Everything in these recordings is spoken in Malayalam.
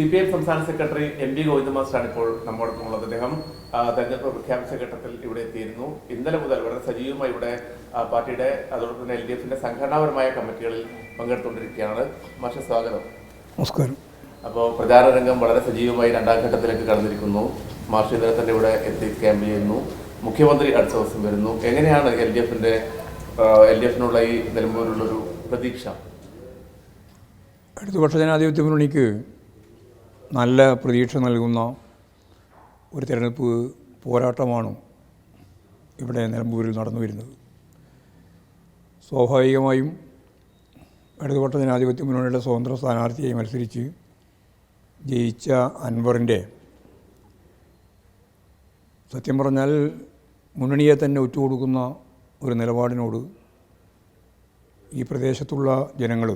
സി പി എം സംസ്ഥാന സെക്രട്ടറി എം പി ഗോവിന്ദ മാസ്റ്ററാണ് ഇപ്പോൾ നമ്മോടൊപ്പം ഉള്ളത്. അദ്ദേഹം തെരഞ്ഞെടുപ്പ് പ്രഖ്യാപിച്ച ഘട്ടത്തിൽ ഇവിടെ എത്തിയിരുന്നു. ഇന്നലെ മുതൽ വളരെ സജീവമായി ഇവിടെ പാർട്ടിയുടെ അതോടൊപ്പം തന്നെ എൽ ഡി എഫിന്റെ സംഘടനാപരമായ കമ്മിറ്റികളിൽ പങ്കെടുത്തുകൊണ്ടിരിക്കുകയാണ്. മാഷ സ്വാഗതം. നമസ്കാരം. അപ്പോൾ പ്രചാരണ രംഗം വളരെ സജീവമായി രണ്ടാം ഘട്ടത്തിലേക്ക് കടന്നിരിക്കുന്നു. മാഷ് ഇന്നലെ തന്നെ ഇവിടെ എത്തി ക്യാമ്പ് ചെയ്യുന്നു. മുഖ്യമന്ത്രി അടുത്ത ദിവസം വരുന്നു. എങ്ങനെയാണ് എൽ ഡി എഫിന്റെ എൽ ഡി എഫിനുള്ള ഈ നിലമ്പൂരിലുള്ളൊരു പ്രതീക്ഷ? അടുത്ത വർഷ ജനാധിപത്യ മുന്നണിക്ക് നല്ല പ്രതീക്ഷ നൽകുന്ന ഒരു തിരഞ്ഞെടുപ്പ് പോരാട്ടമാണ് ഇവിടെ നിലമ്പൂരിൽ നടന്നു വരുന്നത്. സ്വാഭാവികമായും ഇടതുപക്ഷ ജനാധിപത്യ മുന്നണിയുടെ സ്വതന്ത്ര സ്ഥാനാർത്ഥിയായി മത്സരിച്ച് ജയിച്ച അൻവറിന്റെ സത്യം പറഞ്ഞാൽ മുന്നണിയെ തന്നെ ഒറ്റുകൊടുക്കുന്ന ഒരു നിലപാടിനോട് ഈ പ്രദേശത്തുള്ള ജനങ്ങൾ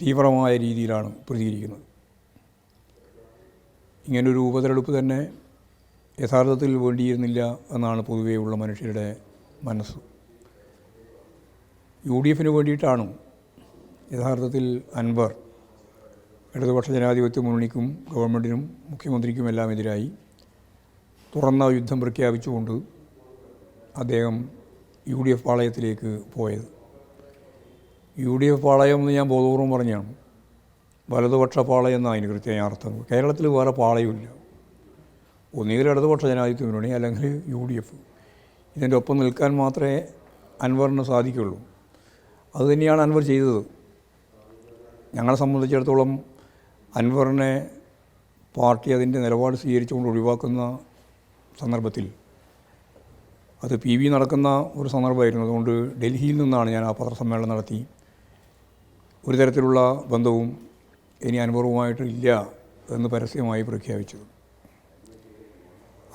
തീവ്രമായ രീതിയിലാണ് പ്രതികരിക്കുന്നത്. ഇങ്ങനൊരു ഉപതെരഞ്ഞെടുപ്പ് തന്നെ യഥാർത്ഥത്തിൽ വേണ്ടിയിരുന്നില്ല എന്നാണ് പൊതുവെയുള്ള മനുഷ്യരുടെ മനസ്സ്. യു ഡി എഫിന് വേണ്ടിയിട്ടാണ് യഥാർത്ഥത്തിൽ അൻവർ ഇടതുപക്ഷ ജനാധിപത്യ മുന്നണിക്കും ഗവൺമെന്റിനും മുഖ്യമന്ത്രിക്കുമെല്ലാം എതിരായി തുറന്ന യുദ്ധം പ്രഖ്യാപിച്ചുകൊണ്ട് അദ്ദേഹം യു ഡി എഫ് പാളയത്തിലേക്ക് പോയത്. യു ഡി എഫ് പാളയം എന്ന് ഞാൻ ബോധപൂർവം പറഞ്ഞാണ്. വലതുപക്ഷ പാള എന്നാണ് അതിന് കൃത്യമായ അർത്ഥം. കേരളത്തിൽ വേറെ പാളയുമില്ല. ഒന്നുകിൽ ഇടതുപക്ഷ ജനാധിപത്യ മുന്നണി അല്ലെങ്കിൽ യു ഡി എഫ് ഇതിന്റെ ഒപ്പം നിൽക്കാൻ മാത്രമേ അൻവറിന് സാധിക്കുള്ളൂ. അതുതന്നെയാണ് അൻവർ ചെയ്തത്. ഞങ്ങളെ സംബന്ധിച്ചിടത്തോളം അൻവറിനെ പാർട്ടി അതിന്റെ നിലപാട് സ്വീകരിച്ചുകൊണ്ട് ഒഴിവാക്കുന്ന സന്ദർഭത്തിൽ. അത് പി വി നടക്കുന്ന ഒരു സന്ദർഭമായിരുന്നു. അതുകൊണ്ട് ഡൽഹിയിൽ നിന്നാണ് ഞാൻ ആ പത്രസമ്മേളനം നടത്തി. ഒരു തരത്തിലുള്ള ബന്ധവും ഇനി അനുഭവവുമായിട്ട് എന്ന് പരസ്യമായി പ്രഖ്യാപിച്ചു.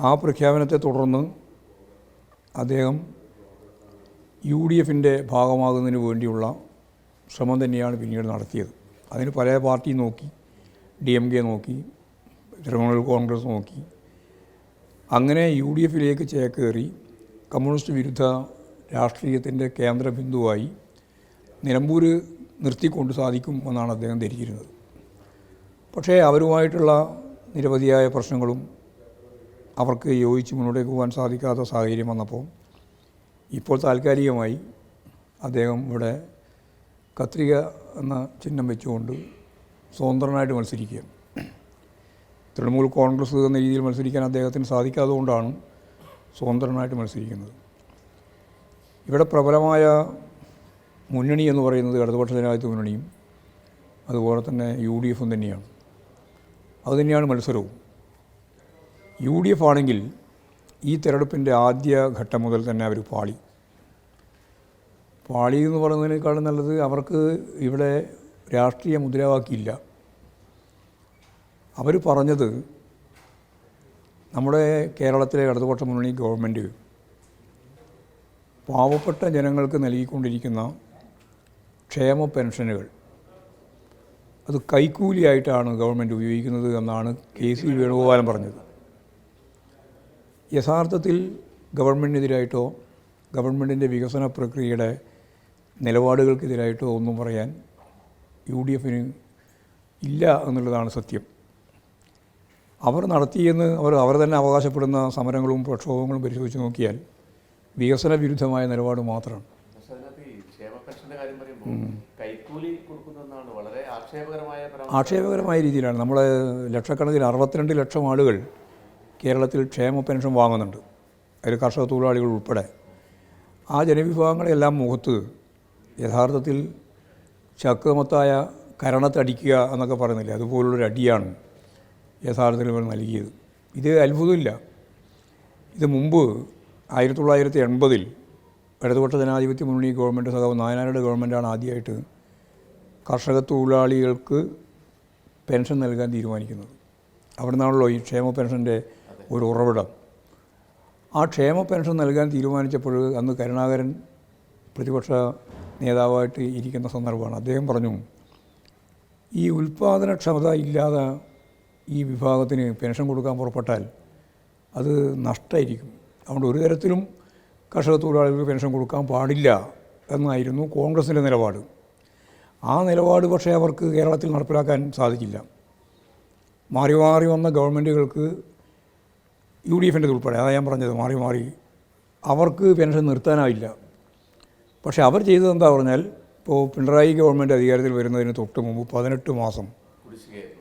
ആ പ്രഖ്യാപനത്തെ തുടർന്ന് അദ്ദേഹം യു ഡി എഫിന്റെ ഭാഗമാകുന്നതിന് വേണ്ടിയുള്ള ശ്രമം തന്നെയാണ് പിന്നീട് നടത്തിയത്. അതിന് പല പാർട്ടി നോക്കി ഡി എം കെ നോക്കി തൃണമൂൽ കോൺഗ്രസ് നോക്കി. അങ്ങനെ യു ഡി എഫിലേക്ക് ചേക്കേറി കമ്മ്യൂണിസ്റ്റ് വിരുദ്ധ രാഷ്ട്രീയത്തിന്റെ കേന്ദ്ര ബിന്ദുവായി നിലമ്പൂർ നിർത്തിക്കൊണ്ട് സാധിക്കും എന്നാണ് അദ്ദേഹം ധരിച്ചിരുന്നത്. പക്ഷേ അവരുമായിട്ടുള്ള നിരവധിയായ പ്രശ്നങ്ങളും അവർക്ക് യോജിച്ച് മുന്നോട്ടേക്ക് പോകാൻ സാധിക്കാത്ത സാഹചര്യം വന്നപ്പോൾ ഇപ്പോൾ താൽക്കാലികമായി അദ്ദേഹം ഇവിടെ കത്രിക എന്ന ചിഹ്നം വെച്ചുകൊണ്ട് സ്വതന്ത്രനായിട്ട് മത്സരിക്കുക തൃണമൂൽ കോൺഗ്രസ് എന്ന രീതിയിൽ മത്സരിക്കാൻ അദ്ദേഹത്തിന് സാധിക്കാത്തതുകൊണ്ടാണ് സ്വതന്ത്രനായിട്ട് മത്സരിക്കുന്നത്. ഇവിടെ പ്രബലമായ മുന്നണി എന്ന് പറയുന്നത് ഇടതുപക്ഷ ജനാധിപത്യ മുന്നണിയും അതുപോലെ തന്നെ യു ഡി എഫും തന്നെയാണ്. അതുതന്നെയാണ് മത്സരവും. യു ഡി എഫ് ആണെങ്കിൽ ഈ തെരഞ്ഞെടുപ്പിന്റെ ആദ്യ ഘട്ടം മുതൽ തന്നെ അവർ പാളി. പാളി എന്ന് പറയുന്നതിനേക്കാളും നല്ലത് അവർക്ക് ഇവിടെ രാഷ്ട്രീയ മുദ്രാവാക്കിയില്ല അവർ പറഞ്ഞത് നമ്മുടെ കേരളത്തിലെ ഇടതുപക്ഷ മുന്നണി ഗവൺമെന്റ് പാവപ്പെട്ട ജനങ്ങൾക്ക് നൽകിക്കൊണ്ടിരിക്കുന്ന ക്ഷേമ പെൻഷനുകൾ അത് കൈക്കൂലിയായിട്ടാണ് ഗവൺമെന്റ് ഉപയോഗിക്കുന്നത് എന്നാണ് കെ സി വേണുഗോപാലൻ പറഞ്ഞത്. യഥാർത്ഥത്തിൽ ഗവൺമെന്റിനെതിരായിട്ടോ ഗവൺമെന്റിന്റെ വികസന പ്രക്രിയയുടെ നിലപാടുകൾക്കെതിരായിട്ടോ ഒന്നും പറയാൻ യു ഡി എഫിന് ഇല്ല എന്നുള്ളതാണ് സത്യം. അവർ നടത്തിയെന്ന് അവർ അവർ തന്നെ അവകാശപ്പെടുന്ന സമരങ്ങളും പ്രക്ഷോഭങ്ങളും പരിശോധിച്ച് നോക്കിയാൽ വികസന വിരുദ്ധമായ നിലപാട് മാത്രമാണ് പക്ഷെ അതിനകത്ത് ഈ ക്ഷേമ പെൻഷന്റെ കാര്യം പറയുമ്പോൾ കൈക്കൂലി കൊടുക്കുന്നതെന്നാണ് വളരെ ആക്ഷേപകരമായ രീതിയിലാണ്. നമ്മൾ ലക്ഷക്കണക്കിന് അറുപത്തിരണ്ട് ലക്ഷം ആളുകൾ കേരളത്തിൽ ക്ഷേമ പെൻഷൻ വാങ്ങുന്നുണ്ട്. അതിൽ കർഷക തൊഴിലാളികൾ ഉൾപ്പെടെ. ആ ജനവിഭാഗങ്ങളെല്ലാം മുഖത്ത് യഥാർത്ഥത്തിൽ ശക്തമത്തായ കരണത്തടിക്കുക എന്നൊക്കെ പറയുന്നില്ലേ? അതുപോലുള്ളൊരു അടിയാണ് യഥാർത്ഥത്തിൽ ഇവർ നൽകിയത്. ഇത് അത്ഭുതമില്ല. ഇത് മുമ്പ് ആയിരത്തി തൊള്ളായിരത്തി എൺപതിൽ ഇടതുപക്ഷ ജനാധിപത്യ മുന്നണി ഗവൺമെന്റ് സഖാവ് നായനാരുടെ ഗവൺമെന്റാണ് ആദ്യമായിട്ട് കർഷക തൊഴിലാളികൾക്ക് പെൻഷൻ നൽകാൻ തീരുമാനിക്കുന്നത്. അവിടെ നിന്നാണല്ലോ ഈ ക്ഷേമ പെൻഷന്റെ ഒരു ഉറവിടം. ആ ക്ഷേമ പെൻഷൻ നൽകാൻ തീരുമാനിച്ചപ്പോൾ അന്ന് കരുണാകരൻ പ്രതിപക്ഷ നേതാവായിട്ട് ഇരിക്കുന്ന സന്ദർഭമാണ്. അദ്ദേഹം പറഞ്ഞു ഈ ഉൽപ്പാദനക്ഷമത ഇല്ലാതെ ഈ വിഭാഗത്തിന് പെൻഷൻ കൊടുക്കാൻ പുറപ്പെട്ടാൽ അത് നഷ്ടമായിരിക്കും അതുകൊണ്ട് ഒരു തരത്തിലും കർഷക തൊഴിലാളികൾക്ക് പെൻഷൻ കൊടുക്കാൻ പാടില്ല എന്നായിരുന്നു കോൺഗ്രസിന്റെ നിലപാട്. ആ നിലപാട് പക്ഷേ അവർക്ക് കേരളത്തിൽ നടപ്പിലാക്കാൻ സാധിച്ചില്ല. മാറി മാറി വന്ന ഗവൺമെന്റുകൾക്ക് യു ഡി എഫിന്റെ ഉൾപ്പെടെ അതാണ് ഞാൻ പറഞ്ഞത് മാറി മാറി അവർക്ക് പെൻഷൻ നിർത്താനാവില്ല പക്ഷേ അവർ ചെയ്തത് എന്താ പറഞ്ഞാൽ ഇപ്പോൾ പിണറായി ഗവൺമെന്റ് അധികാരത്തിൽ വരുന്നതിന് തൊട്ട് മുമ്പ് പതിനെട്ട് മാസം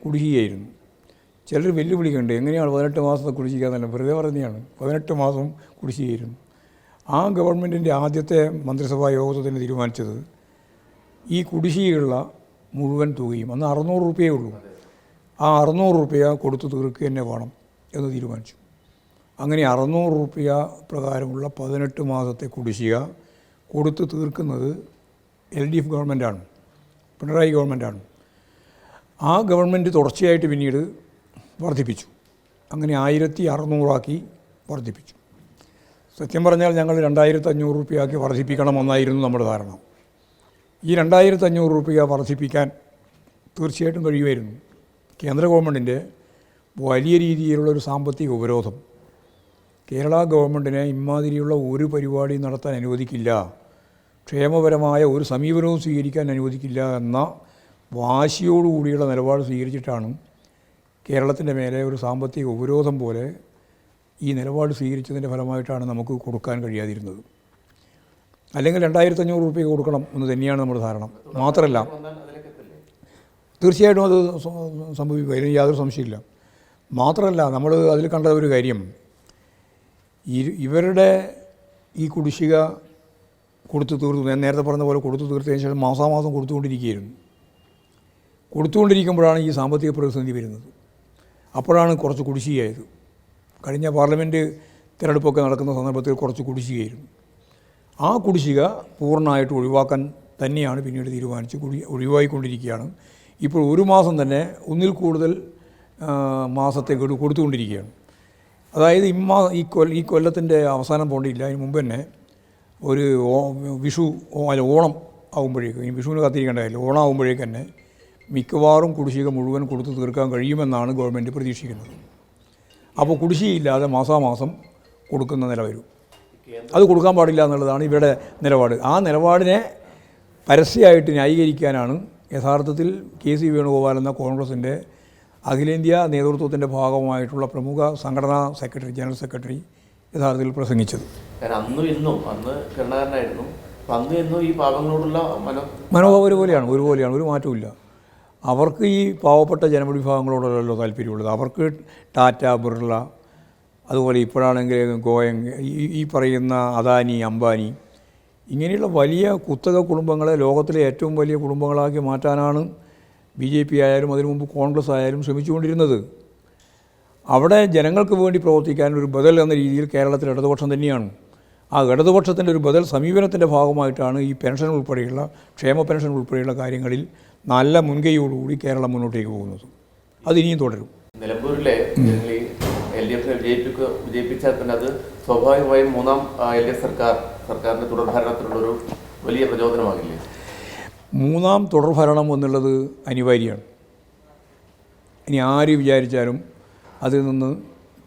കുടിശ്ശികയായിരുന്നു. ചിലർ വെല്ലുവിളിക്കുന്നുണ്ട് എങ്ങനെയാണ് പതിനെട്ട് മാസം കുടിശ്ശിക എന്നല്ല വെറുതെ പറഞ്ഞതാണ് പതിനെട്ട് മാസം കുടിശ്ശികയായിരുന്നു. ആ ഗവൺമെന്റിന്റെ ആദ്യത്തെ മന്ത്രിസഭാ യോഗത്തിന് തീരുമാനിച്ചത് ഈ കുടിശ്ശികയുള്ള മുഴുവൻ തുകയും അന്ന് അറുന്നൂറ് റുപ്യേ ഉള്ളൂ. ആ അറുന്നൂറ് റുപ്യ കൊടുത്തു തീർക്കുക തന്നെ വേണം എന്ന് തീരുമാനിച്ചു. അങ്ങനെ അറുന്നൂറ് റുപ്യ പ്രകാരമുള്ള പതിനെട്ട് മാസത്തെ കുടിശ്ശിക കൊടുത്തു തീർക്കുന്നത് എൽ ഡി എഫ് ഗവൺമെന്റാണ് പിണറായി ഗവൺമെന്റാണ്. ആ ഗവൺമെന്റ് തുടർച്ചയായിട്ട് പിന്നീട് വർദ്ധിപ്പിച്ചു. അങ്ങനെ ആയിരത്തി അറുന്നൂറാക്കി വർദ്ധിപ്പിച്ചു. സത്യം പറഞ്ഞാൽ ഞങ്ങൾ രണ്ടായിരത്തി അഞ്ഞൂറ് റുപ്യയാക്കി വർദ്ധിപ്പിക്കണമെന്നായിരുന്നു നമ്മുടെ ധാരണ. ഈ രണ്ടായിരത്തി അഞ്ഞൂറ് രൂപ വർദ്ധിപ്പിക്കാൻ തീർച്ചയായിട്ടും കഴിയുമായിരുന്നു. കേന്ദ്ര ഗവൺമെന്റിന്റെ വലിയ രീതിയിലുള്ളൊരു സാമ്പത്തിക ഉപരോധം. കേരള ഗവൺമെന്റിനെ ഇമാതിരിയുള്ള ഒരു പരിപാടി നടത്താൻ അനുവദിക്കില്ല. ക്ഷേമപരമായ ഒരു സമീപനവും സ്വീകരിക്കാൻ അനുവദിക്കില്ല എന്ന വാശിയോടുകൂടിയുള്ള നിലപാട് സ്വീകരിച്ചിട്ടാണ് കേരളത്തിന്റെ മേലെ ഒരു സാമ്പത്തിക ഉപരോധം പോലെ ഈ നിലപാട് സ്വീകരിച്ചതിന്റെ ഫലമായിട്ടാണ് നമുക്ക് കൊടുക്കാൻ കഴിയാതിരുന്നത്. അല്ലെങ്കിൽ രണ്ടായിരത്തി അഞ്ഞൂറ് റുപ്യ കൊടുക്കണം എന്ന് തന്നെയാണ് നമ്മുടെ ധാരണ. മാത്രമല്ല തീർച്ചയായിട്ടും അത് സംഭവിക്കും. അതിന് യാതൊരു സംശയമില്ല മാത്രമല്ല നമ്മൾ അതിൽ കണ്ട ഒരു കാര്യം. ഇവരുടെ ഈ കുടിശ്ശിക കൊടുത്തു തീർത്തു ഞാൻ നേരത്തെ പറഞ്ഞ പോലെ കൊടുത്തു തീർത്തതിന് ശേഷം മാസാമാസം കൊടുത്തുകൊണ്ടിരിക്കുകയായിരുന്നു. കൊടുത്തുകൊണ്ടിരിക്കുമ്പോഴാണ് ഈ സാമ്പത്തിക പ്രതിസന്ധി വരുന്നത്. അപ്പോഴാണ് കുറച്ച് കുടിശ്ശികയായത്. കഴിഞ്ഞ പാർലമെന്റ് തിരഞ്ഞെടുപ്പൊക്കെ നടക്കുന്ന സന്ദർഭത്തിൽ കുറച്ച് കുടിശ്ശികയായിരുന്നു. ആ കുടിശ്ശിക പൂർണമായിട്ട് ഒഴിവാക്കാൻ തന്നെയാണ് പിന്നീട് തീരുമാനിച്ച് കുടി ഒഴിവായിക്കൊണ്ടിരിക്കുകയാണ്. ഇപ്പോൾ ഒരു മാസം തന്നെ ഒന്നിൽ കൂടുതൽ മാസത്തെ ഗഡു കൊടുത്തുകൊണ്ടിരിക്കുകയാണ്. അതായത് ഇമ്മാ ഈ കൊല്ല ഈ കൊല്ലത്തിന്റെ അവസാനം പോകേണ്ടിയില്ല അതിന് മുമ്പ് തന്നെ ഒരു വിഷു അല്ല ഓണം ആകുമ്പോഴേക്കും ഈ വിഷുവിന് കാത്തിരിക്കേണ്ടതല്ല ഓണം ആകുമ്പോഴേക്കും തന്നെ മിക്കവാറും കുടിശ്ശിക മുഴുവൻ കൊടുത്ത് തീർക്കാൻ കഴിയുമെന്നാണ് ഗവൺമെന്റ് പ്രതീക്ഷിക്കുന്നത്. അപ്പോൾ കുടിശ്ശികയില്ലാതെ മാസാമാസം കൊടുക്കുന്ന നില വരും. അത് കൊടുക്കാൻ പാടില്ല എന്നുള്ളതാണ് ഇവരുടെ നിലപാട്. ആ നിലപാടിനെ പരസ്യമായിട്ട് ന്യായീകരിക്കാനാണ് യഥാർത്ഥത്തിൽ കെ സി വേണുഗോപാൽ എന്ന കോൺഗ്രസിന്റെ അഖിലേന്ത്യാ നേതൃത്വത്തിന്റെ ഭാഗമായിട്ടുള്ള പ്രമുഖ സംഘടനാ സെക്രട്ടറി ജനറൽ സെക്രട്ടറി യഥാർത്ഥത്തിൽ പ്രസംഗിച്ചത്. അന്നും ഇന്നും അന്ന് കരുണാകരനായിരുന്നു അപ്പൊ അന്നും ഇന്നും ഈ പാവങ്ങളോടുള്ള മനോ മനോഭാവം ഒരുപോലെയാണ് ഒരുപോലെയാണ് ഒരു മാറ്റമില്ല അവർക്ക് ഈ പാവപ്പെട്ട ജനവിഭാഗങ്ങളോടല്ലോ താല്പര്യമുള്ളത്. അവർക്ക് ടാറ്റ ബിർള അതുപോലെ ഇപ്പോഴാണെങ്കിൽ ഗോയങ് ഈ പറയുന്ന അദാനി അംബാനി ഇങ്ങനെയുള്ള വലിയ കുത്തക കുടുംബങ്ങളെ ലോകത്തിലെ ഏറ്റവും വലിയ കുടുംബങ്ങളാക്കി മാറ്റാനാണ് ബി ജെ പി ആയാലും അതിനു മുമ്പ് കോൺഗ്രസ് ആയാലും ശ്രമിച്ചുകൊണ്ടിരുന്നത്. അവിടെ ജനങ്ങൾക്ക് വേണ്ടി പ്രവർത്തിക്കാൻ ഒരു ബദൽ എന്ന രീതിയിൽ കേരളത്തിൽ ഇടതുപക്ഷം തന്നെയാണ്. ആ ഇടതുപക്ഷത്തിന്റെ ഒരു ബദൽ സമീപനത്തിന്റെ ഭാഗമായിട്ടാണ് ഈ പെൻഷൻ ഉൾപ്പെടെയുള്ള ക്ഷേമ പെൻഷൻ ഉൾപ്പെടെയുള്ള കാര്യങ്ങളിൽ നല്ല മുൻകൈയോടുകൂടി കേരളം മുന്നോട്ടേക്ക് പോകുന്നത്. അത് ഇനിയും തുടരും. നിലമ്പൂരിലെ എൽ ഡി എഫിനെ വിജയിപ്പിക്കുക വിജയിപ്പിച്ചാൽ തന്നെ അത് സ്വാഭാവികമായും മൂന്നാം എൽ ഡി എഫ് സർക്കാർ സർക്കാരിന്റെ തുടർഭരണത്തിനുള്ളൊരു വലിയ പ്രചോദനമാകില്ലേ? മൂന്നാം തുടർഭരണം എന്നുള്ളത് അനിവാര്യമാണ്. ഇനി ആര് വിചാരിച്ചാലും അതിൽ നിന്ന്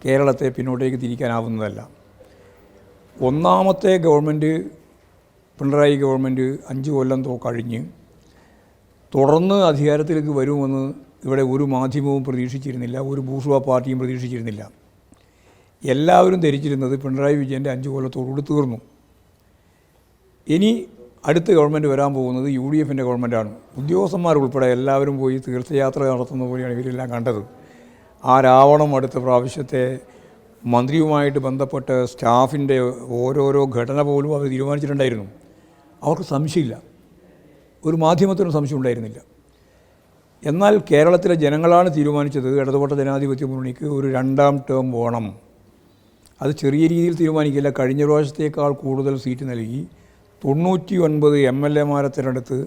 കേരളത്തെ പിന്നോട്ടേക്ക് തിരിക്കാനാവുന്നതല്ല. ഒന്നാമത്തെ ഗവൺമെന്റ് പിണറായി ഗവൺമെന്റ് അഞ്ച് കൊല്ലം തോ കഴിഞ്ഞ് തുടർന്ന് അധികാരത്തിലേക്ക് വരുമെന്ന് ഇവിടെ ഒരു മാധ്യമവും പ്രതീക്ഷിച്ചിരുന്നില്ല ഒരു ഭൂഷുവ പാർട്ടിയും പ്രതീക്ഷിച്ചിരുന്നില്ല. എല്ലാവരും ധരിച്ചിരുന്നത് പിണറായി വിജയന്റെ അഞ്ച് കൊല്ലത്തോടുകൂടി തീർന്നു. ഇനി അടുത്ത ഗവൺമെന്റ് വരാൻ പോകുന്നത് യു ഡി എഫിന്റെ ഗവൺമെന്റാണ്. ഉദ്യോഗസ്ഥന്മാരുൾപ്പെടെ എല്ലാവരും പോയി തീർത്ഥയാത്ര നടത്തുന്ന പോലെയാണ് ഇവരെല്ലാം കണ്ടത്. ആ രാവണം അടുത്ത പ്രാവശ്യത്തെ മന്ത്രിയുമായിട്ട് ബന്ധപ്പെട്ട സ്റ്റാഫിന്റെ ഓരോരോ ഘടന പോലും അവർ തീരുമാനിച്ചിട്ടുണ്ടായിരുന്നു. അവർക്ക് സംശയമില്ല. ഒരു മാധ്യമത്തിനും സംശയം ഉണ്ടായിരുന്നില്ല. എന്നാൽ കേരളത്തിലെ ജനങ്ങളാണ് തീരുമാനിച്ചത് ഇടതുപക്ഷ ജനാധിപത്യ മുന്നണിക്ക് ഒരു രണ്ടാം ടേം വേണം. അത് ചെറിയ രീതിയിൽ തീരുമാനിക്കില്ല. കഴിഞ്ഞ പ്രാവശ്യത്തേക്കാൾ കൂടുതൽ സീറ്റ് നൽകി. തൊണ്ണൂറ്റി ഒൻപത് എം എൽ എമാരെ തിരഞ്ഞെടുത്ത്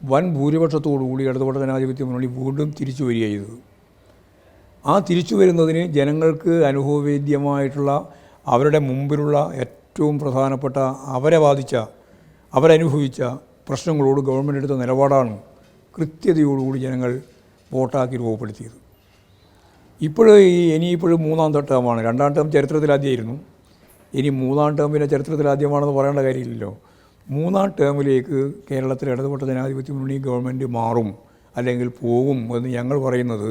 വൻ ഭൂരിപക്ഷത്തോടുകൂടി ഇടതുപക്ഷ ജനാധിപത്യ മുന്നണി വീണ്ടും തിരിച്ചു വരിക ചെയ്തത്. ആ തിരിച്ചു വരുന്നതിന് ജനങ്ങൾക്ക് അനുഭവവേദ്യമായിട്ടുള്ള അവരുടെ മുമ്പിലുള്ള ഏറ്റവും പ്രധാനപ്പെട്ട അവരെ ബാധിച്ച അവരനുഭവിച്ച പ്രശ്നങ്ങളോട് ഗവൺമെന്റ് എടുത്ത നിലപാടാണ് കൃത്യതയോടുകൂടി ജനങ്ങൾ വോട്ടാക്കി രൂപപ്പെടുത്തിയത്. ഇപ്പോൾ ഈ ഇനിയിപ്പോഴും മൂന്നാം ടേമാണ് രണ്ടാം ടേം ചരിത്രത്തിലാദ്യമായിരുന്നു ഇനി മൂന്നാം ടേം പിന്നെ ചരിത്രത്തിലാദ്യമാണെന്ന് പറയേണ്ട കാര്യമില്ലല്ലോ. മൂന്നാം ടേമിലേക്ക് കേരളത്തിലെ ഇടതുപക്ഷ ജനാധിപത്യ മുന്നണി ഗവൺമെന്റ് മാറും അല്ലെങ്കിൽ പോകും എന്ന് ഞങ്ങൾ പറയുന്നത്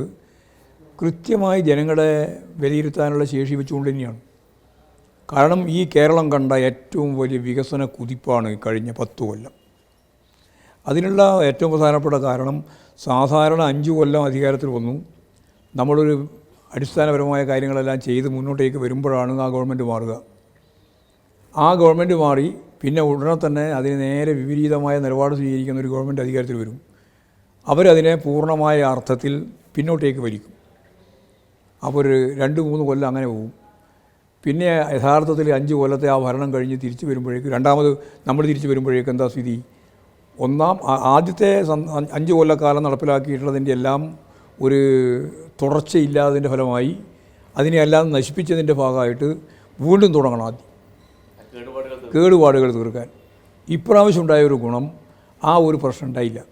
കൃത്യമായി ജനങ്ങളെ വിലയിരുത്താനുള്ള ശേഷി വെച്ചുകൊണ്ട് തന്നെയാണ്. കാരണം ഈ കേരളം കണ്ട ഏറ്റവും വലിയ വികസന കുതിപ്പാണ് കഴിഞ്ഞ പത്ത് കൊല്ലം. അതിനുള്ള ഏറ്റവും പ്രധാനപ്പെട്ട കാരണം സാധാരണ അഞ്ച് കൊല്ലം അധികാരത്തിൽ വന്നു. നമ്മളൊരു അടിസ്ഥാനപരമായ കാര്യങ്ങളെല്ലാം ചെയ്ത് മുന്നോട്ടേക്ക് വരുമ്പോഴാണ് ആ ഗവൺമെന്റ് മാറുക. ആ ഗവൺമെന്റ് മാറി പിന്നെ ഉടനെ തന്നെ അതിന് നേരെ വിപരീതമായ നിലപാട് സ്വീകരിക്കുന്ന ഒരു ഗവൺമെന്റ് അധികാരത്തിൽ വരും. അവരതിനെ പൂർണമായ അർത്ഥത്തിൽ പിന്നോട്ടേക്ക് വലിക്കും. അപ്പോൾ ഒരു രണ്ട് മൂന്ന് കൊല്ലം അങ്ങനെ പോകും പിന്നെ യഥാർത്ഥത്തിൽ അഞ്ച് കൊല്ലത്തെ ആ ഭരണം കഴിഞ്ഞ് തിരിച്ചു വരുമ്പോഴേക്ക് രണ്ടാമത് നമ്മൾ തിരിച്ചു വരുമ്പോഴേക്ക് എന്താ സ്ഥിതി? ഒന്നാം ആദ്യത്തെ അഞ്ച് കൊല്ലക്കാലം നടപ്പിലാക്കിയിട്ടുള്ളതിന്റെ എല്ലാം ഒരു തുടർച്ചയില്ലാതിന്റെ ഫലമായി അതിനെ അതിനെയെല്ലാം നശിപ്പിച്ചതിന്റെ ഭാഗമായിട്ട് വീണ്ടും തുടങ്ങണം ആദ്യം. കേടുപാടുകൾ തീർക്കാൻ. ഇപ്രാവശ്യം ഉണ്ടായ ഒരു ഗുണം ആ ഒരു പ്രശ്നം ഉണ്ടായില്ല.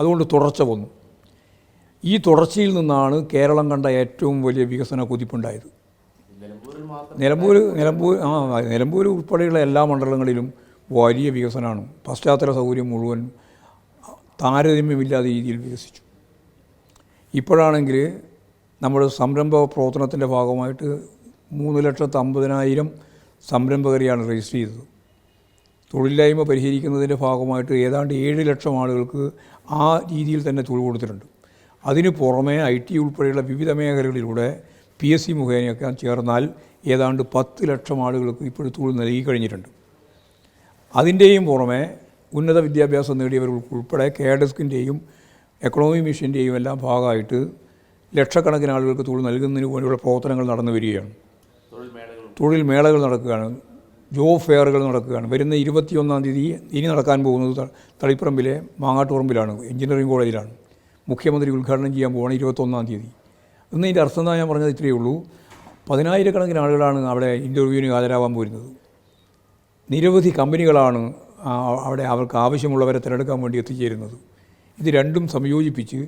അതുകൊണ്ട് തുടർച്ച വന്നു. ഈ തുടർച്ചയിൽ നിന്നാണ് കേരളം കണ്ട ഏറ്റവും വലിയ വികസന കുതിപ്പുണ്ടായത്. നിലമ്പൂർ നിലമ്പൂർ ആ നിലമ്പൂർ ഉൾപ്പെടെയുള്ള എല്ലാ മണ്ഡലങ്ങളിലും വലിയ വികസനമാണ്. പശ്ചാത്തല സൗകര്യം മുഴുവൻ താരതമ്യമില്ലാത്ത രീതിയിൽ വികസിച്ചു. ഇപ്പോഴാണെങ്കിൽ നമ്മുടെ സംരംഭ പ്രവർത്തനത്തിന്റെ ഭാഗമായിട്ട് മൂന്ന് ലക്ഷത്തി അമ്പതിനായിരം സംരംഭകരെയാണ് രജിസ്റ്റർ ചെയ്തത്. തൊഴിലില്ലായ്മ പരിഹരിക്കുന്നതിന്റെ ഭാഗമായിട്ട് ഏതാണ്ട് ഏഴ് ലക്ഷം ആളുകൾക്ക് ആ രീതിയിൽ തന്നെ തൊഴിൽ കൊടുത്തിട്ടുണ്ട്. അതിന് പുറമേ ഐ ടി ഉൾപ്പെടെയുള്ള വിവിധ മേഖലകളിലൂടെ പി എസ് സി മുഖേനയൊക്കെ ചേർന്നാൽ ഏതാണ്ട് പത്ത് ലക്ഷം ആളുകൾക്ക് ഇപ്പോഴും തൊഴിൽ നൽകി കഴിഞ്ഞിട്ടുണ്ട്. അതിന്റെയും പുറമെ ഉന്നത വിദ്യാഭ്യാസം നേടിയവർക്ക് ഉൾപ്പെടെ കേഡസ്കിന്റെയും എക്കണോമി മിഷന്റെയും എല്ലാം ഭാഗമായിട്ട് ലക്ഷക്കണക്കിന് ആളുകൾക്ക് തൊഴിൽ നൽകുന്നതിന് വേണ്ടിയുള്ള പ്രവർത്തനങ്ങൾ നടന്നു വരികയാണ്. തൊഴിൽ മേളകൾ നടക്കുകയാണ്. ജോബ് ഫെയറുകൾ നടക്കുകയാണ്. വരുന്ന ഇരുപത്തിയൊന്നാം തീയതി ഇനി നടക്കാൻ പോകുന്നത് തളിപ്പറമ്പിലെ മാങ്ങാട്ടുപറമ്പിലാണ്. എഞ്ചിനീയറിംഗ് കോളേജിലാണ്. മുഖ്യമന്ത്രി ഉദ്ഘാടനം ചെയ്യാൻ പോകുന്നത് ഇരുപത്തൊന്നാം തീയതി. ഇന്ന് ഇതിന്റെ അർത്ഥം ഞാൻ പറഞ്ഞത് ഇത്രയേ ഉള്ളൂ. പതിനായിരക്കണക്കിന് ആളുകളാണ് അവിടെ ഇന്റർവ്യൂവിന് ഹാജരാവാൻ പോരുന്നത് നിരവധി കമ്പനികളാണ് അവിടെ അവർക്ക് ആവശ്യമുള്ളവരെ തിരഞ്ഞെടുക്കാൻ വേണ്ടി എത്തിച്ചേരുന്നത്. ഇത് രണ്ടും സംയോജിപ്പിച്ച്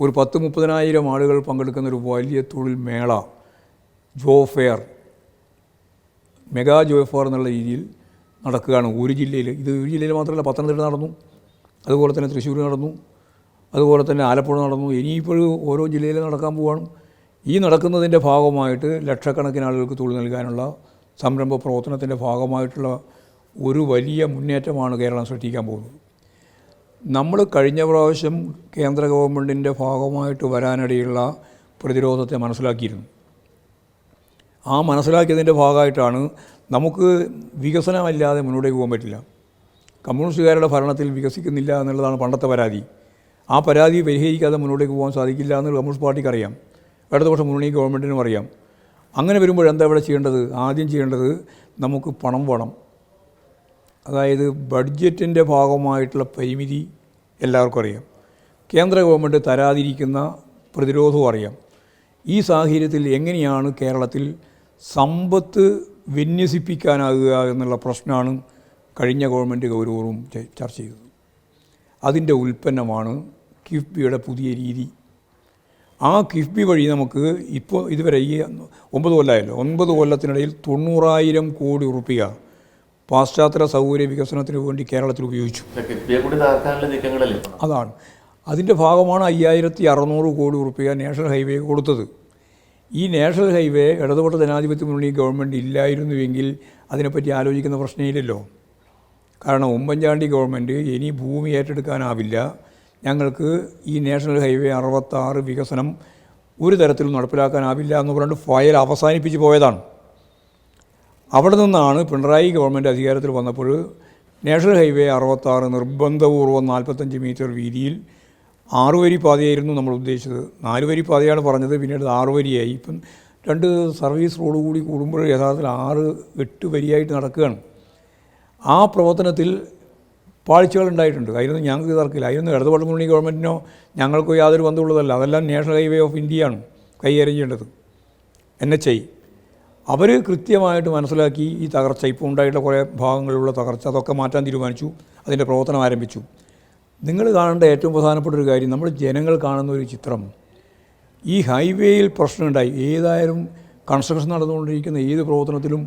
ഒരു പത്ത് മുപ്പതിനായിരം ആളുകൾ പങ്കെടുക്കുന്ന ഒരു വലിയ തൊഴിൽ മേള job fair mega job fair എന്നുള്ള രീതിയിൽ നടക്കുകയാണ് ഒരു ജില്ലയിൽ. ഇത് ഒരു ജില്ലയിൽ മാത്രമല്ല പത്തനംതിട്ട നടന്നു അതുപോലെ തന്നെ തൃശ്ശൂർ നടന്നു അതുപോലെ തന്നെ ആലപ്പുഴ നടന്നു. ഇനിയിപ്പോഴും ഓരോ ജില്ലയിൽ നടക്കാൻ പോവാണ്. ഈ നടക്കുന്നതിന്റെ ഭാഗമായിട്ട് ലക്ഷക്കണക്കിന് ആളുകൾക്ക് തൊഴിൽ നൽകാനുള്ള സംരംഭ പ്രവർത്തനത്തിന്റെ ഭാഗമായിട്ടുള്ള ഒരു വലിയ മുന്നേറ്റമാണ് കേരളം സൃഷ്ടിക്കാൻ പോകുന്നത്. നമ്മൾ കഴിഞ്ഞ പ്രാവശ്യം കേന്ദ്ര ഗവൺമെന്റിന്റെ ഭാഗമായിട്ട് വരാനിടയുള്ള പ്രതിരോധത്തെ മനസ്സിലാക്കിയിരുന്നു. ആ മനസ്സിലാക്കിയതിന്റെ ഭാഗമായിട്ടാണ് നമുക്ക് വികസനമല്ലാതെ മുന്നോട്ടേക്ക് പോകാൻ പറ്റില്ല. കമ്മ്യൂണിസ്റ്റുകാരുടെ ഭരണത്തിൽ വികസിക്കുന്നില്ല എന്നുള്ളതാണ് പണ്ടത്തെ പരാതി. ആ പരാതി പരിഹരിക്കാതെ മുന്നോട്ടേക്ക് പോകാൻ സാധിക്കില്ല എന്ന് കമ്മ്യൂണിസ്റ്റ് പാർട്ടിക്ക് അറിയാം. ഇടതുപക്ഷം മുന്നണി ഗവൺമെന്റിനും അറിയാം. അങ്ങനെ വരുമ്പോൾ എന്താ ഇവിടെ ചെയ്യേണ്ടത്? ആദ്യം ചെയ്യേണ്ടത് നമുക്ക് പണം വേണം. അതായത് ബഡ്ജറ്റിന്റെ ഭാഗമായിട്ടുള്ള പരിമിതി എല്ലാവർക്കും അറിയാം. കേന്ദ്ര ഗവൺമെന്റ് തരാതിരിക്കുന്ന പ്രതിരോധവും അറിയാം. ഈ സാഹചര്യത്തിൽ എങ്ങനെയാണ് കേരളത്തിൽ സമ്പത്ത് വിന്യസിപ്പിക്കാനാകുക എന്നുള്ള പ്രശ്നമാണ് കഴിഞ്ഞ ഗവൺമെന്റ് ഗൗരവവും ചർച്ച ചെയ്തത്. അതിന്റെ ഉൽപ്പന്നമാണ് കിഫ്ബിയുടെ പുതിയ രീതി. ആ കിഫ്ബി വഴി നമുക്ക് ഇപ്പോൾ ഇതുവരെ ഈ ഒമ്പത് കൊല്ലമായല്ലോ ഒൻപത് കൊല്ലത്തിനിടയിൽ തൊണ്ണൂറായിരം കോടി ഉറുപ്പിക പാശ്ചാത്യ സൗകര്യ വികസനത്തിന് വേണ്ടി കേരളത്തിൽ ഉപയോഗിച്ചു. അതാണ്. അതിന്റെ ഭാഗമാണ് അയ്യായിരത്തി അറുന്നൂറ് കോടി ഉറുപ്പിക നാഷണൽ ഹൈവേ കൊടുത്തത്. ഈ നാഷണൽ ഹൈവേ ഇടതുപെട്ട ജനാധിപത്യ മുന്നണി ഗവൺമെന്റ് ഇല്ലായിരുന്നുവെങ്കിൽ അതിനെപ്പറ്റി ആലോചിക്കുന്ന പ്രശ്നമില്ലല്ലോ. കാരണം ഉമ്മൻചാണ്ടി ഗവൺമെന്റ് ഇനി ഭൂമി ഏറ്റെടുക്കാനാവില്ല. ഞങ്ങൾക്ക് ഈ നാഷണൽ ഹൈവേ അറുപത്താറ് വികസനം ഒരു തരത്തിലും നടപ്പിലാക്കാനാവില്ല എന്ന് പറഞ്ഞിട്ട് ഫയൽ അവസാനിപ്പിച്ച് പോയതാണ്. അവിടെ നിന്നാണ് പിണറായി ഗവൺമെന്റ് അധികാരത്തിൽ വന്നപ്പോൾ നാഷണൽ ഹൈവേ അറുപത്താറ് നിർബന്ധപൂർവം നാൽപ്പത്തഞ്ച് മീറ്റർ വീതിയിൽ ആറ് വരി പാതയായിരുന്നു നമ്മൾ ഉദ്ദേശിച്ചത്. നാല് വരി പാതയാണ് പറഞ്ഞത് പിന്നീട് ആറ് വരിയായി. ഇപ്പം രണ്ട് സർവീസ് റോഡ് കൂടി കൂടുമ്പോൾ യഥാർത്ഥത്തിൽ ആറ് എട്ട് വരിയായിട്ട് നടക്കുകയാണ്. ആ പ്രവർത്തനത്തിൽ പാളിച്ചകൾ ഉണ്ടായിട്ടുണ്ട്. അതിനൊന്നും ഞങ്ങൾക്ക് തർക്കില്ല അതിനൊന്നും ഇടതുപാട് മുന്നണി ഗവൺമെന്റിനോ ഞങ്ങൾക്കോ യാതൊരു ബന്ധമുള്ളതല്ല അതെല്ലാം നാഷണൽ ഹൈവേ ഓഫ് ഇന്ത്യയാണ് കൈകാര്യം ചെയ്യേണ്ടത്. N H I. അവർ കൃത്യമായിട്ട് മനസ്സിലാക്കി ഈ തകർച്ച ഇപ്പോൾ ഉണ്ടായിട്ടുള്ള കുറേ ഭാഗങ്ങളിലുള്ള തകർച്ച അതൊക്കെ മാറ്റാൻ തീരുമാനിച്ചു അതിന്റെ പ്രവർത്തനം ആരംഭിച്ചു. നിങ്ങൾ കാണേണ്ട ഏറ്റവും പ്രധാനപ്പെട്ട ഒരു കാര്യം നമ്മൾ ജനങ്ങൾ കാണുന്ന ഒരു ചിത്രം. ഈ ഹൈവേയിൽ പ്രശ്നമുണ്ടായി. ഏതായാലും കൺസ്ട്രക്ഷൻ നടന്നുകൊണ്ടിരിക്കുന്ന ഏത് പ്രവർത്തനത്തിലും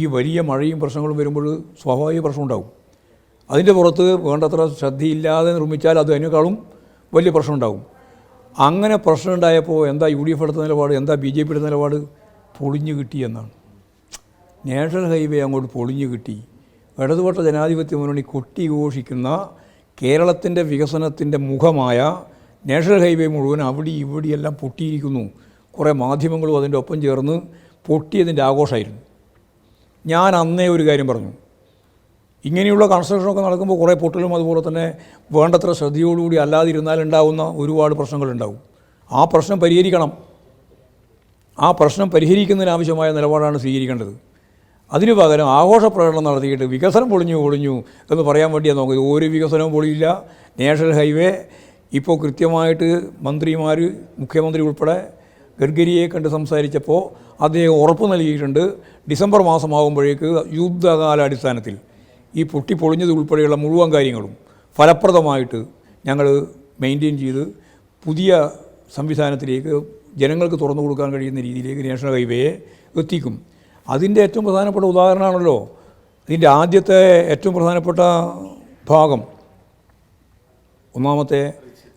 ഈ വലിയ മഴയും പ്രശ്നങ്ങളും വരുമ്പോൾ സ്വാഭാവിക പ്രശ്നമുണ്ടാകും അതിന്റെ പുറത്ത് വേണ്ടത്ര ശ്രദ്ധയില്ലാതെ നിർമ്മിച്ചാൽ അത് അതിനേക്കാളും വലിയ പ്രശ്നമുണ്ടാകും അങ്ങനെ പ്രശ്നമുണ്ടായപ്പോൾ എന്താ യു ഡി എഫ് എടുത്ത നിലപാട് എന്താ ബി ജെ പി എടുത്ത നിലപാട്? പൊളിഞ്ഞു കിട്ടിയെന്നാണ് നാഷണൽ ഹൈവേ അങ്ങോട്ട് പൊളിഞ്ഞു കിട്ടി. ഇടതുപക്ഷ ജനാധിപത്യ മുന്നണി കൊട്ടിഘോഷിക്കുന്ന കേരളത്തിന്റെ വികസനത്തിന്റെ മുഖമായ നാഷണൽ ഹൈവേ മുഴുവൻ അവിടെ ഇവിടെയെല്ലാം പൊട്ടിയിരിക്കുന്നു. കുറേ മാധ്യമങ്ങളും അതിന്റെ ഒപ്പം ചേർന്ന് പൊട്ടിയതിന്റെ ആഘോഷമായിരുന്നു. ഞാൻ അന്നേ ഒരു കാര്യം പറഞ്ഞു. ഇങ്ങനെയുള്ള കൺസ്ട്രക്ഷനൊക്കെ നടക്കുമ്പോൾ കുറേ പൊട്ടലും അതുപോലെ തന്നെ വേണ്ടത്ര ശ്രദ്ധയോടുകൂടി അല്ലാതിരുന്നാൽ ഉണ്ടാകുന്ന ഒരുപാട് പ്രശ്നങ്ങളുണ്ടാവും. ആ പ്രശ്നം പരിഹരിക്കണം. ആ പ്രശ്നം പരിഹരിക്കുന്നതിനാവശ്യമായ നിലപാടാണ് സ്വീകരിക്കേണ്ടത്. അതിനു പകരം ആഘോഷ പ്രകടനം നടത്തിയിട്ട് വികസനം പൊളിഞ്ഞു പൊളിഞ്ഞു എന്ന് പറയാൻ വേണ്ടിയാണ് നോക്കുന്നത്. ഒരു വികസനവും പൊളിയില്ല. നാഷണൽ ഹൈവേ ഇപ്പോൾ കൃത്യമായിട്ട് മന്ത്രിമാർ മുഖ്യമന്ത്രി ഉൾപ്പെടെ ഗഡ്കരിയെ കണ്ട് സംസാരിച്ചപ്പോൾ അദ്ദേഹം ഉറപ്പ് നൽകിയിട്ടുണ്ട്. ഡിസംബർ മാസമാകുമ്പോഴേക്ക് യുദ്ധകാലാടിസ്ഥാനത്തിൽ ഈ പൊട്ടി പൊളിഞ്ഞത് ഉൾപ്പെടെയുള്ള മുഴുവൻ കാര്യങ്ങളും ഫലപ്രദമായിട്ട് ഞങ്ങൾ മെയിന്റെയിൻ ചെയ്ത് പുതിയ സംവിധാനത്തിലേക്ക് ജനങ്ങൾക്ക് തുറന്നു കൊടുക്കാൻ കഴിയുന്ന രീതിയിലേക്ക് നാഷണൽ ഹൈവേയെ എത്തിക്കും. അതിന്റെ ഏറ്റവും പ്രധാനപ്പെട്ട ഉദാഹരണമാണല്ലോ ഇതിന്റെ ആദ്യത്തെ ഏറ്റവും പ്രധാനപ്പെട്ട ഭാഗം. ഒന്നാമത്തെ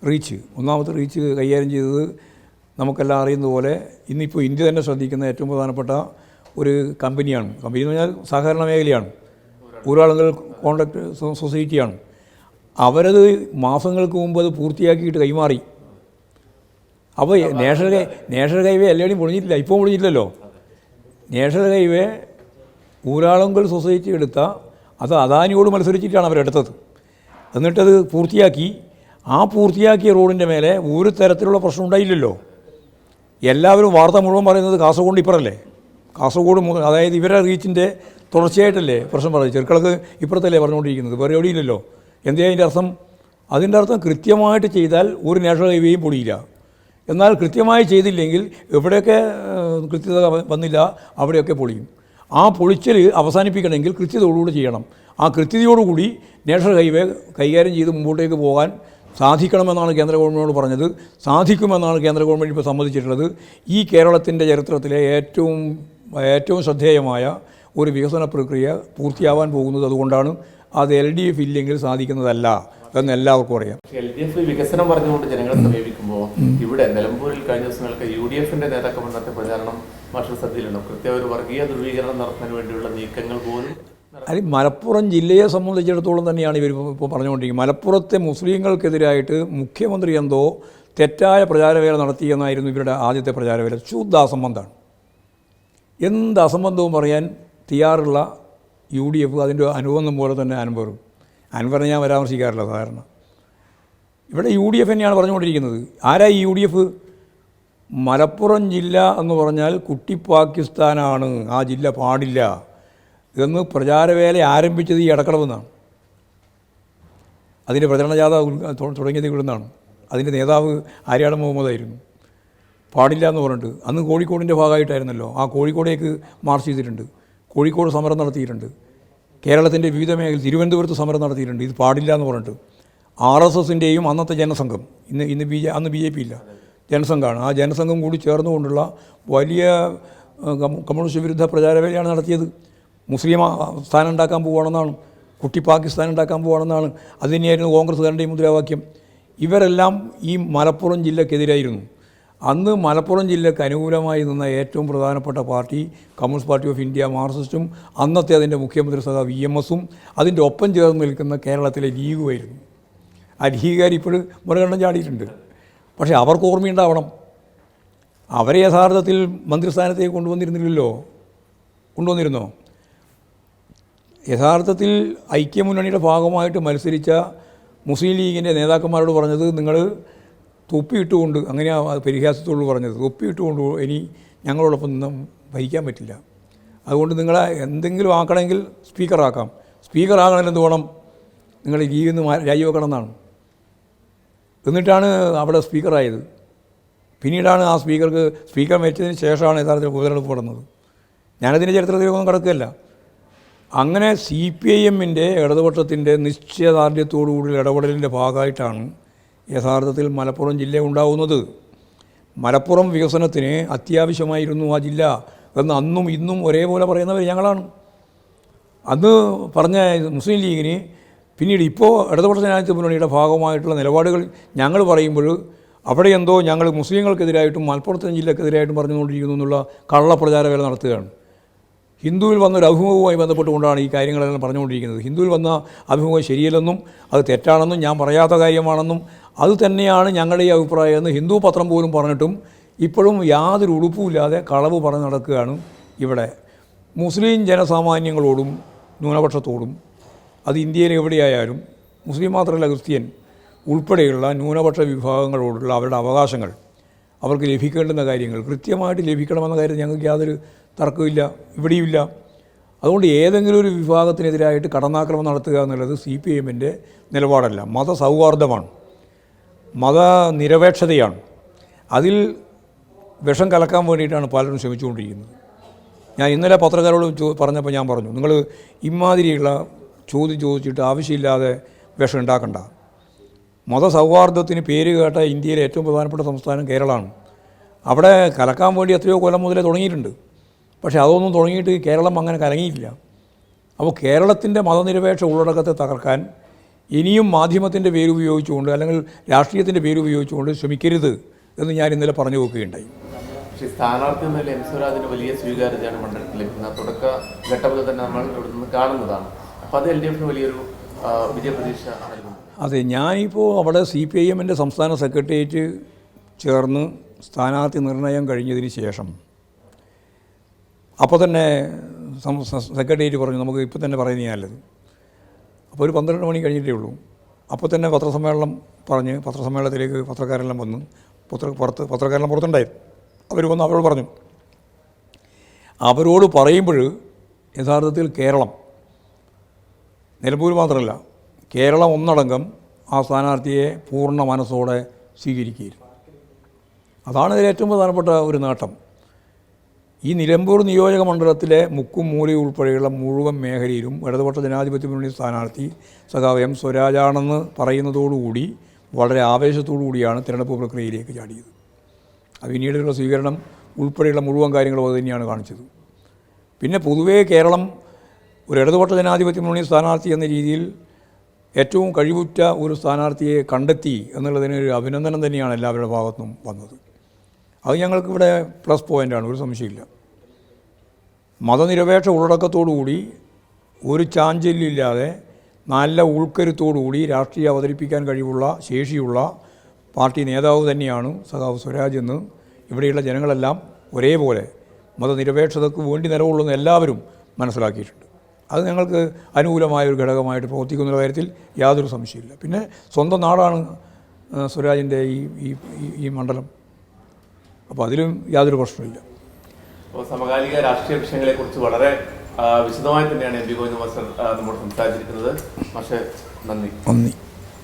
റീച്ച് ഒന്നാമത്തെ റീച്ച് കൈകാര്യം ചെയ്തത് നമുക്കെല്ലാം അറിയുന്ന പോലെ ഇന്നിപ്പോൾ ഇന്ത്യ തന്നെ ശ്രദ്ധിക്കുന്ന ഏറ്റവും പ്രധാനപ്പെട്ട ഒരു കമ്പനിയാണ്. കമ്പനി എന്ന് പറഞ്ഞാൽ സഹകരണ മേഖലയാണ്. ഊരാളുകൾ കോൺട്രാക്ട് സൊസൈറ്റിയാണ്. അവരത് മാസങ്ങൾക്ക് മുമ്പ് അത് പൂർത്തിയാക്കിയിട്ട് കൈമാറി. അപ്പോൾ നാഷണൽ നാഷണൽ ഹൈവേ എല്ലാവരും പൊളിഞ്ഞിട്ടില്ല ഇപ്പോൾ പൊളിഞ്ഞിട്ടില്ലല്ലോ നാഷണൽ ഹൈവേ ഊരാളുങ്കൽ സൊസൈറ്റി എടുത്ത അത് അദാനിയോട് മത്സരിച്ചിട്ടാണ് അവരെടുത്തത് എന്നിട്ടത് പൂർത്തിയാക്കി. ആ പൂർത്തിയാക്കിയ റോഡിന്റെ മേലെ ഒരു തരത്തിലുള്ള പ്രശ്നം ഉണ്ടായില്ലല്ലോ. എല്ലാവരും വാർത്ത മുഴുവൻ പറയുന്നത് കാസർഗോഡ് ഇപ്പറല്ലേ? കാസർഗോഡ് മുതൽ അതായത് ഇവരുടെ റീച്ചിന്റെ തുടർച്ചയായിട്ടല്ലേ പ്രശ്നം പറയുന്നത്? ചെറുക്കളക്ക് ഇപ്പുറത്തല്ലേ പറഞ്ഞുകൊണ്ടിരിക്കുന്നത്? വേറെ എവിടെയില്ലല്ലോ എന്തേ അതിന്റെ അർത്ഥം? അതിന്റെ അർത്ഥം കൃത്യമായിട്ട് ചെയ്താൽ ഒരു നാഷണൽ ഹൈവേയും പൊടിയില്ല. എന്നാൽ കൃത്യമായി ചെയ്തില്ലെങ്കിൽ എവിടെയൊക്കെ കൃത്യത വന്നില്ല അവിടെയൊക്കെ പൊളിയും. ആ പൊളിച്ചൽ അവസാനിപ്പിക്കണമെങ്കിൽ കൃത്യതയോടുകൂടി ചെയ്യണം. ആ കൃത്യതയോടുകൂടി നാഷണൽ ഹൈവേ കൈകാര്യം ചെയ്ത് മുമ്പോട്ടേക്ക് പോകാൻ സാധിക്കണമെന്നാണ് കേന്ദ്ര ഗവൺമെന്റിനോട് പറഞ്ഞത്. സാധിക്കുമെന്നാണ് കേന്ദ്ര ഗവൺമെന്റ് ഇപ്പോൾ സമ്മതിച്ചിട്ടുള്ളത്. ഈ കേരളത്തിന്റെ ചരിത്രത്തിലെ ഏറ്റവും ഏറ്റവും ശ്രദ്ധേയമായ ഒരു വികസന പ്രക്രിയ പൂർത്തിയാവാൻ പോകുന്നത് അതുകൊണ്ടാണ് അത് എൽ ഡി എഫ് ഇല്ലെങ്കിൽ സാധിക്കുന്നതല്ല. എന്ന് എല്ലാവർക്കും അറിയാം. എൽ ഡി എഫ് വികസനം പറഞ്ഞുകൊണ്ട് ജനങ്ങളെ സമീപിക്കുമ്പോൾ ഇവിടെ നിലമ്പൂരിൽ കഴിഞ്ഞ ദിവസങ്ങൾക്ക് യു ഡി എഫിന്റെ നേതാക്കൾ നടത്തിയ പ്രചാരണം മറ്റൊരു ശ്രദ്ധയിലുണ്ടോ. കൃത്യ ഒരു വർഗീയ ധ്രുവീകരണം നടത്താൻ വേണ്ടിയുള്ള നീക്കങ്ങൾ പോലും അത് മലപ്പുറം ജില്ലയെ സംബന്ധിച്ചിടത്തോളം തന്നെയാണ് ഇവർ ഇപ്പോൾ പറഞ്ഞുകൊണ്ടിരിക്കുന്നത്. മലപ്പുറത്തെ മുസ്ലിങ്ങൾക്കെതിരായിട്ട് മുഖ്യമന്ത്രി എന്തോ തെറ്റായ പ്രചാരവേല നടത്തിയെന്നായിരുന്നു ഇവരുടെ ആദ്യത്തെ പ്രചാരവേല. ശുദ്ധ അസംബന്ധമാണ്. എന്ത് അസംബന്ധവും പറയാൻ തയ്യാറുള്ള യു ഡി എഫ് അതിന്റെ അനുബന്ധം പോലെ തന്നെ അൻവറും അൻവറിനെ ഞാൻ പരാമർശിക്കാറില്ല സാധാരണ. ഇവിടെ യു ഡി എഫ് തന്നെയാണ് പറഞ്ഞുകൊണ്ടിരിക്കുന്നത്. ആരാ ഈ യു ഡി എഫ്? മലപ്പുറം ജില്ല എന്ന് പറഞ്ഞാൽ കുട്ടി പാകിസ്ഥാനാണ് ആ ജില്ല പാടില്ല. എന്ന് പ്രചാരവേല ആരംഭിച്ചത് ഈ ഇടക്കളവെന്നാണ് അതിന്റെ പ്രചരണ ജാഥ തുടങ്ങിയത് ഇവിടെ തുടങ്ങിയത് ഇവിടുന്നാണ് അതിന്റെ നേതാവ് ആര്യാട് മുഹമ്മദായിരുന്നു പാടില്ല എന്ന് പറഞ്ഞിട്ട്. അന്ന് കോഴിക്കോടിന്റെ ഭാഗമായിട്ടായിരുന്നല്ലോ. ആ കോഴിക്കോടേക്ക് മാർച്ച് ചെയ്തിട്ടുണ്ട്. കോഴിക്കോട് സമരം നടത്തിയിട്ടുണ്ട്. കേരളത്തിന്റെ വിവിധ മേഖല തിരുവനന്തപുരത്ത് സമരം നടത്തിയിട്ടുണ്ട്. ഇത് പാടില്ല എന്ന് പറഞ്ഞിട്ട് ആർ എസ് എസിന്റെയും അന്നത്തെ ജനസംഘം. ഇന്ന് ഇന്ന് ബി ജെ അന്ന് ബി ജെ പി ഇല്ല. ജനസംഘമാണ് ആ ജനസംഘം കൂടി ചേർന്നുകൊണ്ടുള്ള വലിയ കമ്മ്യൂണിസ്റ്റ് വിരുദ്ധ പ്രചാരവേലയാണ് നടത്തിയത്. മുസ്ലിം സ്ഥാനം ഉണ്ടാക്കാൻ പോവുകയാണെന്നാണ് കുട്ടി പാകിസ്ഥാൻ ഉണ്ടാക്കാൻ പോവുകയാണെന്നാണ് അത് കോൺഗ്രസ്സുകാരുടെയും മുദ്രാവാക്യം. ഇവരെല്ലാം ഈ മലപ്പുറം ജില്ലക്കെതിരായിരുന്നു. അന്ന് മലപ്പുറം ജില്ലയ്ക്ക് അനുകൂലമായി നിന്ന ഏറ്റവും പ്രധാനപ്പെട്ട party communist party of India മാർക്സിസ്റ്റും അന്നത്തെ അതിന്റെ മുഖ്യമന്ത്രി സഹ വി എം എസും അതിന്റെ ഒപ്പം ചേർന്ന് നിൽക്കുന്ന കേരളത്തിലെ ലീഗുമായിരുന്നു ആ ലീഗുകാർ ഇപ്പോഴും മുരകണ്ഠം ചാടിയിട്ടുണ്ട്. പക്ഷേ അവർക്ക് ഓർമ്മയുണ്ടാവണം. അവരെ യഥാർത്ഥത്തിൽ മന്ത്രിസ്ഥാനത്തേക്ക് കൊണ്ടുവന്നിരുന്നില്ലല്ലോ? കൊണ്ടുവന്നിരുന്നോ? യഥാർത്ഥത്തിൽ ഐക്യമുന്നണിയുടെ ഭാഗമായിട്ട് മത്സരിച്ച മുസ്ലിം ലീഗിന്റെ നേതാക്കന്മാരോട് പറഞ്ഞത് നിങ്ങൾ തൊപ്പിയിട്ടുകൊണ്ട് അങ്ങനെയാണ് പരിഹാസത്തോട് പറഞ്ഞത്. തൊപ്പിയിട്ടുകൊണ്ട് ഇനി ഞങ്ങളോടൊപ്പം നിന്ന് ഭരിക്കാൻ പറ്റില്ല. അതുകൊണ്ട് നിങ്ങളെ എന്തെങ്കിലും ആക്കണമെങ്കിൽ സ്പീക്കറാക്കാം സ്പീക്കറാകണമെങ്കിൽ എന്ത് വേണം? നിങ്ങൾ ഈ നിന്ന് മാ- രാജിവെക്കണം എന്നാണ്. എന്നിട്ടാണ് അവിടെ സ്പീക്കറായത് പിന്നീടാണ് ആ സ്പീക്കർക്ക് സ്പീക്കർ മരിച്ചതിന് ശേഷമാണ് യഥാർത്ഥത്തിൽ ഉപതെരഞ്ഞെടുപ്പ് നടന്നത്. ഞാനതിന്റെ ചരിത്രത്തിലൊന്നും കിടക്കുകയല്ല. അങ്ങനെ സി പി ഐ എമ്മിന്റെ ഇടതുപക്ഷത്തിന്റെ നിശ്ചയദാർഢ്യത്തോടുകൂടി ഇടപെടലിന്റെ ഭാഗമായിട്ടാണ് യഥാർത്ഥത്തിൽ മലപ്പുറം ജില്ല ഉണ്ടാവുന്നത്. മലപ്പുറം വികസനത്തിന് അത്യാവശ്യമായിരുന്നു ആ ജില്ല. എന്ന് അന്നും ഇന്നും ഒരേപോലെ പറയുന്നവർ ഞങ്ങളാണ്. അന്ന് പറഞ്ഞ മുസ്ലിം ലീഗിന് പിന്നീട് ഇപ്പോൾ ഇടതുപക്ഷ ജനാധിപത്യ മുന്നണിയുടെ ഭാഗമായിട്ടുള്ള നിലപാടുകൾ ഞങ്ങൾ പറയുമ്പോൾ അവിടെ എന്തോ ഞങ്ങൾ മുസ്ലിങ്ങൾക്കെതിരായിട്ടും മലപ്പുറത്തെ ജില്ലക്കെതിരായിട്ടും പറഞ്ഞുകൊണ്ടിരിക്കുന്നു എന്നുള്ള കള്ളപ്രചാര വേല നടത്തുകയാണ്. ഹിന്ദുവിൽ വന്നൊരു അഭിമുഖവുമായി ബന്ധപ്പെട്ടുകൊണ്ടാണ് ഈ കാര്യങ്ങളെല്ലാം പറഞ്ഞുകൊണ്ടിരിക്കുന്നത്. ഹിന്ദുവിൽ വന്ന അഭിമുഖം ശരിയല്ലെന്നും അത് തെറ്റാണെന്നും ഞാൻ പറയാത്ത കാര്യമാണെന്നും അത് തന്നെയാണ് ഞങ്ങളുടെ ഈ അഭിപ്രായം എന്ന് ഹിന്ദു പത്രം പോലും പറഞ്ഞിട്ടും ഇപ്പോഴും യാതൊരു ഉടുപ്പുമില്ലാതെ കളവ് പറഞ്ഞ് നടക്കുകയാണ് ഇവിടെ. മുസ്ലിം ജനസാമാന്യങ്ങളോടും ന്യൂനപക്ഷത്തോടും അത് ഇന്ത്യയിൽ എവിടെയായാലും മുസ്ലിം മാത്രമല്ല ക്രിസ്ത്യൻ ഉൾപ്പെടെയുള്ള ന്യൂനപക്ഷ വിഭാഗങ്ങളോടുള്ള അവരുടെ അവകാശങ്ങൾ അവർക്ക് ലഭിക്കേണ്ടുന്ന കാര്യങ്ങൾ കൃത്യമായിട്ട് ലഭിക്കണമെന്ന കാര്യത്തിൽ ഞങ്ങൾക്ക് യാതൊരു തർക്കമില്ല ഇവിടെയുമില്ല. അതുകൊണ്ട് ഏതെങ്കിലും ഒരു വിഭാഗത്തിനെതിരായിട്ട് കടന്നാക്രമണം നടത്തുക എന്നുള്ളത് സി പി എമ്മിന്റെ നിലപാടല്ല മതസൗഹാർദ്ദമാണ്. മതനിരപേക്ഷതയാണ്. അതിൽ വിഷം കലക്കാൻ വേണ്ടിയിട്ടാണ് പലരും ശ്രമിച്ചുകൊണ്ടിരിക്കുന്നത്. ഞാൻ ഇന്നലെ പത്രക്കാരോട് പറഞ്ഞപ്പോൾ ഞാൻ പറഞ്ഞു നിങ്ങൾ ഇമാതിരിയുള്ള ചോദ്യം ചോദിച്ചിട്ട് ആവശ്യമില്ലാതെ വിഷം ഉണ്ടാക്കണ്ട. മതസൗഹാർദ്ദത്തിന് പേര് കേട്ട ഇന്ത്യയിലെ ഏറ്റവും പ്രധാനപ്പെട്ട സംസ്ഥാനം കേരളമാണ്. അവിടെ കലക്കാൻ വേണ്ടി എത്രയോ കൊല്ലം മുതലേ തുടങ്ങിയിട്ടുണ്ട്. പക്ഷേ അതൊന്നും തുടങ്ങിയിട്ട് കേരളം അങ്ങനെ കലങ്ങിയില്ല അപ്പോൾ കേരളത്തിന്റെ മതനിരപേക്ഷ ഉള്ളടക്കത്തെ തകർക്കാൻ ഇനിയും മാധ്യമത്തിന്റെ പേരുപയോഗിച്ചുകൊണ്ട് അല്ലെങ്കിൽ രാഷ്ട്രീയത്തിന്റെ പേരുപയോഗിച്ചുകൊണ്ട് ശ്രമിക്കരുത് എന്ന് ഞാൻ ഇന്നലെ പറഞ്ഞു നോക്കുകയുണ്ടായി പക്ഷേ സ്ഥാനാർത്ഥി എന്നാൽ എം സ്വരാജിന് വലിയ സ്വീകാര്യതയാണ് മണ്ഡലത്തിൽ ലഭിക്കുന്നത് തുടക്ക ഘട്ടം തന്നെ നമ്മൾ ഇവിടെ നിന്ന് കാണുന്നതാണ്. അപ്പോൾ അത് എൽ ഡി എഫിന് വലിയൊരു വിജയപ്രതീക്ഷ നൽകുന്നു. അതെ ഞാനിപ്പോൾ അവിടെ സി പി ഐ എമ്മിന്റെ സംസ്ഥാന സെക്രട്ടേറിയറ്റ് ചേർന്ന് സ്ഥാനാർത്ഥി നിർണയം കഴിഞ്ഞതിന് ശേഷം അപ്പോൾ തന്നെ സെക്രട്ടേറിയറ്റ് പറഞ്ഞു നമുക്ക് ഇപ്പം തന്നെ പറയുന്നത് നല്ലത്. അപ്പോൾ ഒരു പന്ത്രണ്ട് മണി കഴിഞ്ഞിട്ടേ ഉള്ളൂ. അപ്പോൾ തന്നെ പത്രസമ്മേളനം പറഞ്ഞ് പത്രസമ്മേളനത്തിലേക്ക് പത്രക്കാരെല്ലാം വന്ന് പത്ര പുറത്ത് പത്രക്കാരെല്ലാം പുറത്തുണ്ടായിരുന്നു. അവർ വന്ന് അവരോട് പറഞ്ഞു. അവരോട് പറയുമ്പോൾ യഥാർത്ഥത്തിൽ കേരളം നിലമ്പൂർ മാത്രമല്ല കേരളം ഒന്നടങ്കം ആ സ്ഥാനാർത്ഥിയെ പൂർണ മനസ്സോടെ സ്വീകരിക്കുകയായിരുന്നു. അതാണ് ഇതിൽ ഏറ്റവും പ്രധാനപ്പെട്ട ഒരു നേട്ടം. ഈ നിലമ്പൂർ നിയോജക മണ്ഡലത്തിലെ മുക്കും മൂലയും ഉൾപ്പെടെയുള്ള മുഴുവൻ മേഖലയിലും ഇടതുപക്ഷ ജനാധിപത്യ മുന്നണി സ്ഥാനാർത്ഥി സഖാവ് എം സ്വരാജാണെന്ന് പറയുന്നതോടുകൂടി വളരെ ആവേശത്തോടു കൂടിയാണ് തിരഞ്ഞെടുപ്പ് പ്രക്രിയയിലേക്ക് ചാടിയത്. അത് പിന്നീടുള്ള സ്വീകരണം ഉൾപ്പെടെയുള്ള മുഴുവൻ കാര്യങ്ങളും അത് തന്നെയാണ് കാണിച്ചത്. പിന്നെ പൊതുവേ കേരളം ഒരു ഇടതുപക്ഷ ജനാധിപത്യ മുന്നണി സ്ഥാനാർത്ഥി എന്ന രീതിയിൽ ഏറ്റവും കഴിവുറ്റ ഒരു സ്ഥാനാർത്ഥിയെ കണ്ടെത്തി എന്നുള്ളതിന് ഒരു അഭിനന്ദനം തന്നെയാണ് എല്ലാവരുടെ ഭാഗത്തുനിന്നും വന്നത്. അത് ഞങ്ങൾക്കിവിടെ പ്ലസ് പോയിന്റാണ് ഒരു സംശയമില്ല. മതനിരപേക്ഷ ഉള്ളടക്കത്തോടുകൂടി ഒരു ചാഞ്ചല്യമില്ലാതെ നല്ല ഉൾക്കരുത്തോടുകൂടി രാഷ്ട്രീയം അവതരിപ്പിക്കാൻ കഴിവുള്ള ശേഷിയുള്ള പാർട്ടി നേതാവ് തന്നെയാണ് സഖാവ് സ്വരാജ് എന്ന് ഇവിടെയുള്ള ജനങ്ങളെല്ലാം ഒരേപോലെ മതനിരപേക്ഷതയ്ക്ക് വേണ്ടി നിലകൊള്ളുന്ന എല്ലാവരും മനസ്സിലാക്കിയിട്ടുണ്ട്. അത് ഞങ്ങൾക്ക് അനുകൂലമായ ഒരു ഘടകമായിട്ട് പ്രവർത്തിക്കുന്ന കാര്യത്തിൽ യാതൊരു സംശയമില്ല. പിന്നെ സ്വന്തം നാടാണ് സ്വരാജിന്റെ ഈ- ഈ മണ്ഡലം. അപ്പോൾ അതിലും യാതൊരു പ്രശ്നമില്ല അപ്പോൾ സമകാലിക രാഷ്ട്രീയ വിഷയങ്ങളെ കുറിച്ച് വളരെ വിശദമായി തന്നെയാണ് എം പി ഗോവിന്ദ മാസ്റ്റർ നമ്മൾ നമ്മോട് സംസാരിച്ചിരിക്കുന്നത്. പക്ഷേ നന്ദി. നന്ദി.